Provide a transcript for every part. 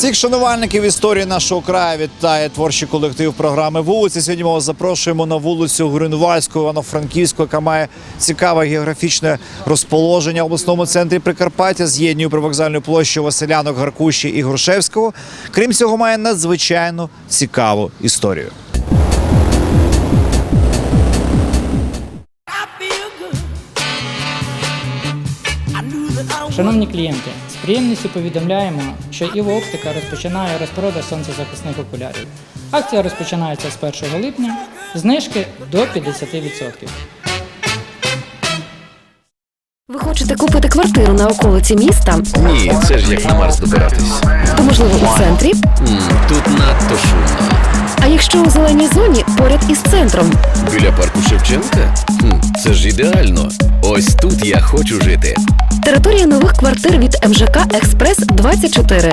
Всіх шанувальників історії нашого краю вітає творчий колектив програми вулиці. Сьогодні ми вас запрошуємо на вулицю Грюнвальську, Івано-Франківську, яка має цікаве географічне розположення в обласному центрі Прикарпаття, з'єднує привокзальну площу Василянок, Гаркуші і Грушевського. Крім цього, має надзвичайно цікаву історію. Шановні клієнти, з приємністю повідомляємо, що Іво Оптика розпочинає розпродаж сонцезахисних окулярів. Акція розпочинається з 1 липня, знижки до 50%. Ви хочете купити квартиру на околиці міста? Ні, це ж як на Марс добиратись. То можливо у центрі? М, Тут надто шумно. А якщо у зеленій зоні поряд із центром? Біля парку Шевченка? Хм, Це ж ідеально. Ось тут я хочу жити. Територія нових квартир від МЖК Експрес 24.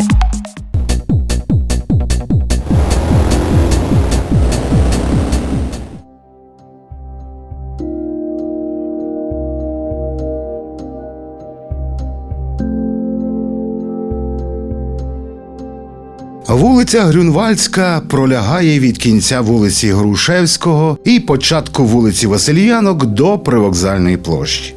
Вулиця Грюнвальська пролягає від кінця вулиці Грушевського і початку вулиці Васильянок до привокзальної площі.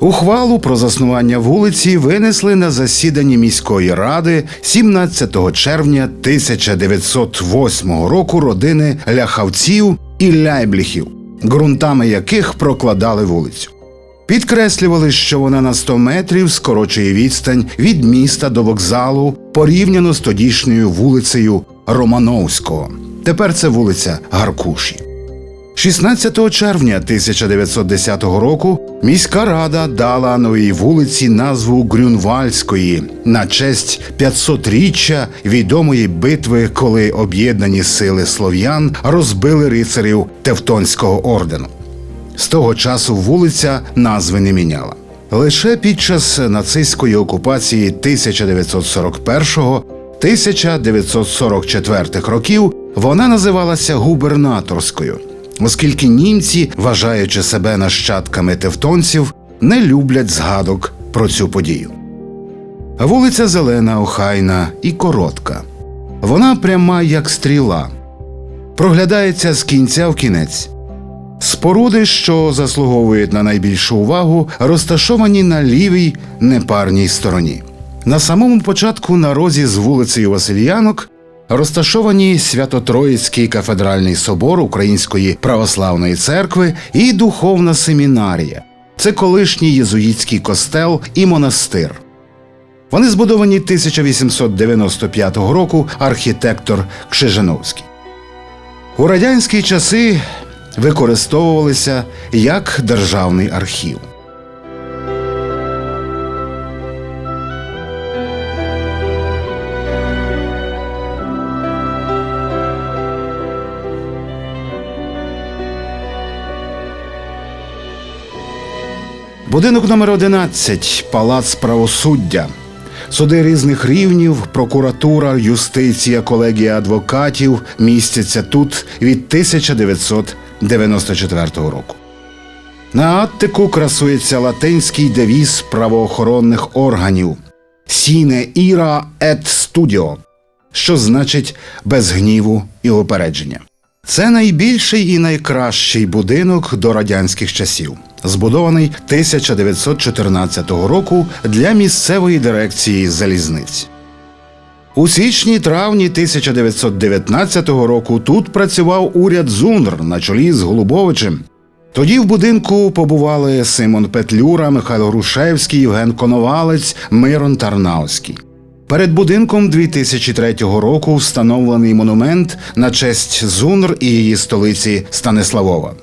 Ухвалу про заснування вулиці винесли на засіданні міської ради 17 червня 1908 року родини ляхавців і ляйбліхів, ґрунтами яких прокладали вулицю. Підкреслювали, що вона на 100 метрів скорочує відстань від міста до вокзалу порівняно з тодішньою вулицею Романовського. Тепер це вулиця Гаркуші. 16 червня 1910 року міська рада дала новій вулиці назву Грюнвальської на честь 500-річчя відомої битви, коли об'єднані сили слов'ян розбили рицарів Тевтонського ордену. З того часу вулиця назви не міняла. Лише під час нацистської окупації 1941-1944 років вона називалася губернаторською, оскільки німці, вважаючи себе нащадками тевтонців, не люблять згадок про цю подію. Вулиця зелена, охайна і коротка. Вона пряма як стріла, проглядається з кінця в кінець. Споруди, що заслуговують на найбільшу увагу, розташовані на лівій непарній стороні. На самому початку на розі з вулицею Васильянок розташовані Свято-Троїцький кафедральний собор Української православної церкви і духовна семінарія. Це колишній єзуїтський костел і монастир. Вони збудовані 1895 року архітектор Кшижановський. У радянські часи використовувалися як державний архів. Будинок номер 11 Палац правосуддя. Суди різних рівнів, прокуратура, юстиція, колегія адвокатів містяться тут від 1994 року. На Аттику красується латинський девіз правоохоронних органів Сіне іра ет студіо, що значить без гніву і упередження. Це найбільший і найкращий будинок до радянських часів, збудований 1914 року для місцевої дирекції залізниць. У січні-травні 1919 року тут працював уряд ЗУНР на чолі з Голубовичем. Тоді в будинку побували Симон Петлюра, Михайло Грушевський, Євген Коновалець, Мирон Тарнавський. Перед будинком 2003 року встановлений монумент на честь ЗУНР і її столиці Станиславова.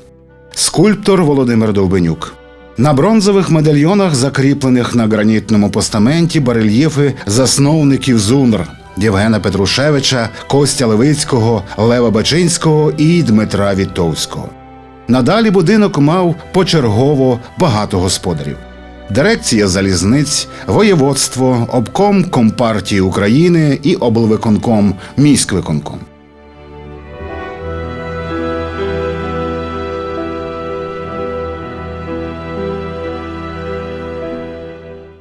Скульптор Володимир Довбенюк. На бронзових медальйонах, закріплених на гранітному постаменті, барельєфи засновників ЗУНР Євгена Петрушевича, Костя Левицького, Лева Бачинського і Дмитра Вітовського. Надалі будинок мав почергово багато господарів. Дирекція залізниць, воєводство, обком Компартії України і облвиконком міськвиконком.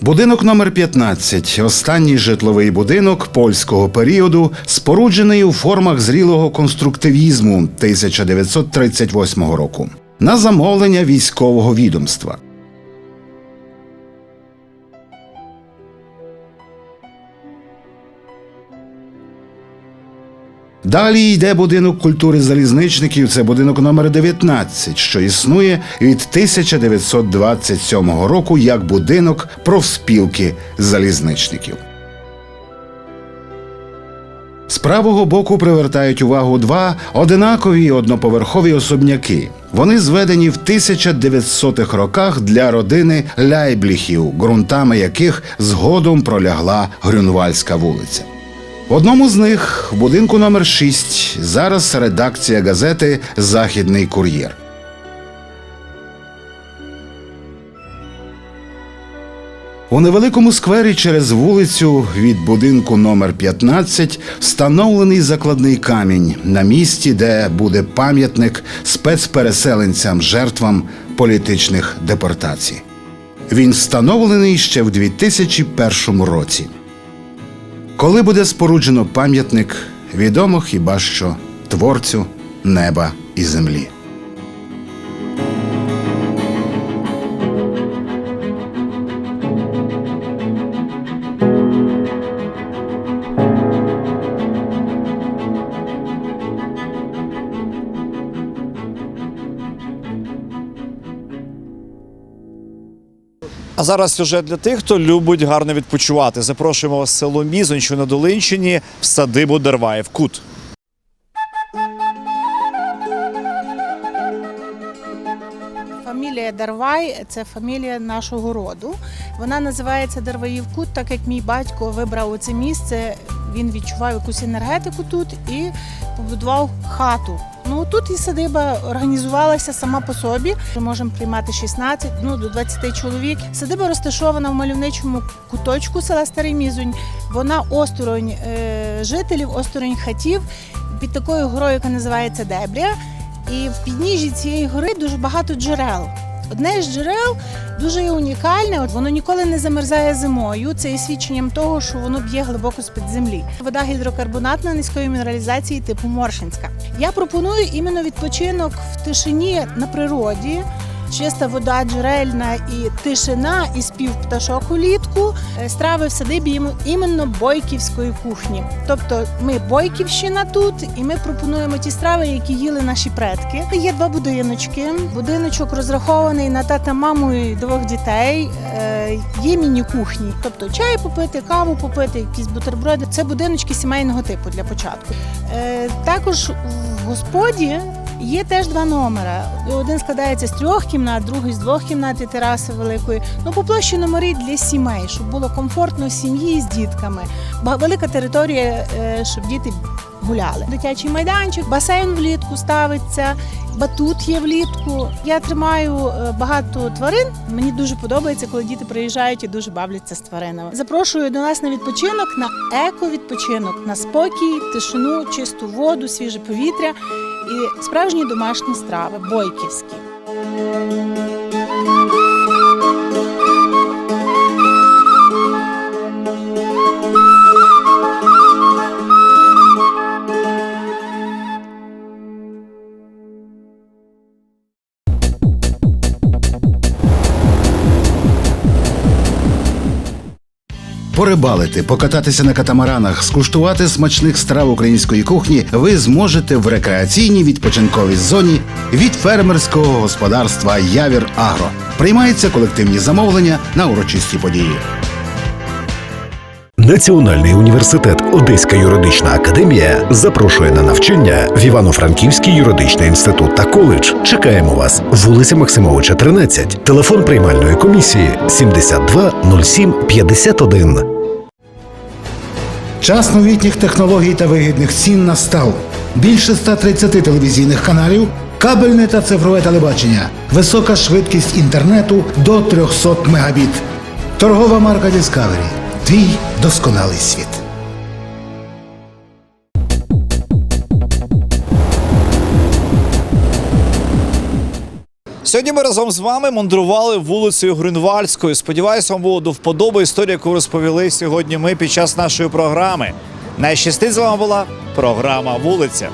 Будинок номер 15 останній житловий будинок польського періоду, споруджений у формах зрілого конструктивізму 1938 року на замовлення військового відомства. Далі йде будинок культури залізничників. Це будинок номер 19, що існує від 1927 року як будинок профспілки залізничників. З правого боку привертають увагу два одинакові одноповерхові особняки. Вони зведені в 1900-х роках для родини Ляйбліхів, ґрунтами яких згодом пролягла Грюнвальська вулиця. В одному з них, в будинку номер 6, зараз редакція газети Західний кур'єр. У невеликому сквері через вулицю від будинку номер 15 встановлений закладний камінь на місці, де буде пам'ятник спецпереселенцям жертвам політичних депортацій. Він встановлений ще в 2001 році. Коли буде споруджено пам'ятник, відомо хіба що творцю неба і землі. А зараз сюжет для тих, хто любить гарно відпочивати. Запрошуємо вас в село Мізонь, що на Долинщині, в садибу Дерваєв Кут. Дарвай це фамілія нашого роду. Вона називається Дарваїв Кут, так як мій батько вибрав це місце. Він відчував якусь енергетику тут і побудував хату. Ну тут і садиба організувалася сама по собі. Ми можемо приймати 16, ну до 20 чоловік. Садиба розташована в мальовничому куточку села Старий Мізунь. Вона осторонь е, жителів, осторонь хатів під такою горою, яка називається Дебря. І в підніжжі цієї гори дуже багато джерел. Одне з джерел дуже унікальне. От воно ніколи не замерзає зимою. Це є свідченням того, що воно б'є глибоко з-під землі. Вода гідрокарбонатна низької мінералізації типу Моршинська. Я пропоную іменно відпочинок в тишині на природі. Чиста вода джерельна і тишина, і спів пташок улітку. Е, Страви в садибі іменно бойківської кухні. Тобто ми бойківщина тут, і ми пропонуємо ті страви, які їли наші предки. Є два будиночки. Будиночок розрахований на тата маму і двох дітей. Е, Є міні-кухні, тобто чай попити, каву попити, якісь бутерброди. Це будиночки сімейного типу для початку. Е, Також в господі Є теж два номери. Один складається з трьох кімнат, другий з двох кімнат і тераси великої. Ну по площі номери для сімей, щоб було комфортно сім'ї з дітками. Велика територія, е, щоб діти гуляли. Дитячий майданчик, басейн влітку ставиться, батут є влітку. Я тримаю е, багато тварин. Мені дуже подобається, коли діти приїжджають і дуже бавляться з тваринами. Запрошую до нас на відпочинок, на еко-відпочинок, на спокій, тишину, чисту воду, свіже повітря і справжні домашні страви, бойківські. Порибалити, покататися на катамаранах, скуштувати смачних страв української кухні ви зможете в рекреаційній відпочинковій зоні від фермерського господарства Явір Агро. Приймаються колективні замовлення на урочисті події. Національний університет Одеська юридична академія запрошує на навчання в Івано-Франківський юридичний інститут та коледж. Чекаємо вас. Вулиця Максимовича, 13. Телефон приймальної комісії 72 07 51. Час новітніх технологій та вигідних цін настав. Більше 130 телевізійних каналів, кабельне та цифрове телебачення, висока швидкість інтернету до 300 мегабіт. Торгова марка Discovery. Твій досконалий світ. Сьогодні ми разом з вами мандрували вулицею Грюнвальдською. Сподіваюся, вам було до вподоби історія, яку розповіли сьогодні ми під час нашої програми. Найщастить з вами була програма Вулиця.